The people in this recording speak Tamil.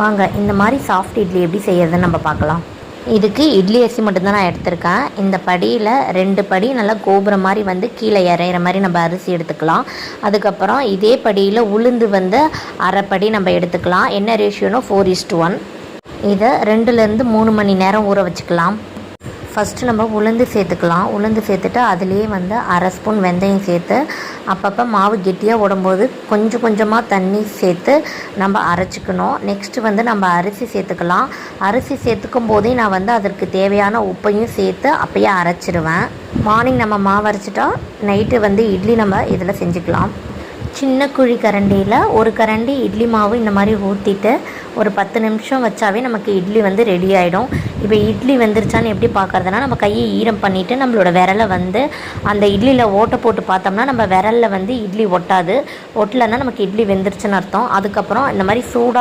வாங்க இந்த மாதிரி சாஃப்ட் இட்லி எப்படி செய்யறதுன்னு நம்ம பார்க்கலாம். இதுக்கு இட்லி அரிசி மட்டும்தான் நான் எடுத்திருக்கேன். இந்த படியில் ரெண்டு படி நல்லா கோபுரம் மாதிரி வந்து கீழே இறையிற மாதிரி நம்ம அரிசி எடுத்துக்கலாம். அதுக்கப்புறம் இதே படியில் உளுந்து வந்து அரைப்படி நம்ம எடுத்துக்கலாம். என்ன ரேஷியோனோ ஃபோர் இஸ்ட் ஒன் இதை ரெண்டுலேருந்து மூணு மணி நேரம் ஊற வச்சுக்கலாம். ஃபஸ்ட்டு நம்ம உளுந்து சேர்த்துக்கலாம். உளுந்து சேர்த்துட்டு அதுலேயே வந்து அரை ஸ்பூன் வெந்தயம் சேர்த்து அப்பப்போ மாவு கெட்டியாக உடம்போது கொஞ்சம் கொஞ்சமாக தண்ணி சேர்த்து நம்ம அரைச்சிக்கணும். நெக்ஸ்ட்டு வந்து நம்ம அரிசி சேர்த்துக்கலாம். அரிசி சேர்த்துக்கும் போதே நான் வந்து அதற்கு தேவையான உப்பையும் சேர்த்து அப்பயே அரைச்சிடுவேன் மார்னிங் நம்ம மாவு அரைச்சிட்டா நைட்டு வந்து இட்லி நம்ம இதில் செஞ்சுக்கலாம். சின்ன குழி கரண்டியில் ஒரு கரண்டி இட்லி மாவு இந்த மாதிரி ஊற்றிட்டு ஒரு பத்து நிமிஷம் வச்சாவே நமக்கு இட்லி வந்து ரெடி ஆகிடும் இப்போ இட்லி வெந்துருச்சான்னு எப்படி பார்க்கறதுனா நம்ம கையை ஈரம் பண்ணிவிட்டு நம்மளோட விரலை வந்து அந்த இட்லியில் ஓட்டை போட்டு பார்த்தோம்னா நம்ம விரலில் வந்து இட்லி ஒட்டாது. ஒட்டலைன்னா நமக்கு இட்லி வெந்துருச்சுன்னு அர்த்தம். அதுக்கப்புறம் இந்த மாதிரி சூடாக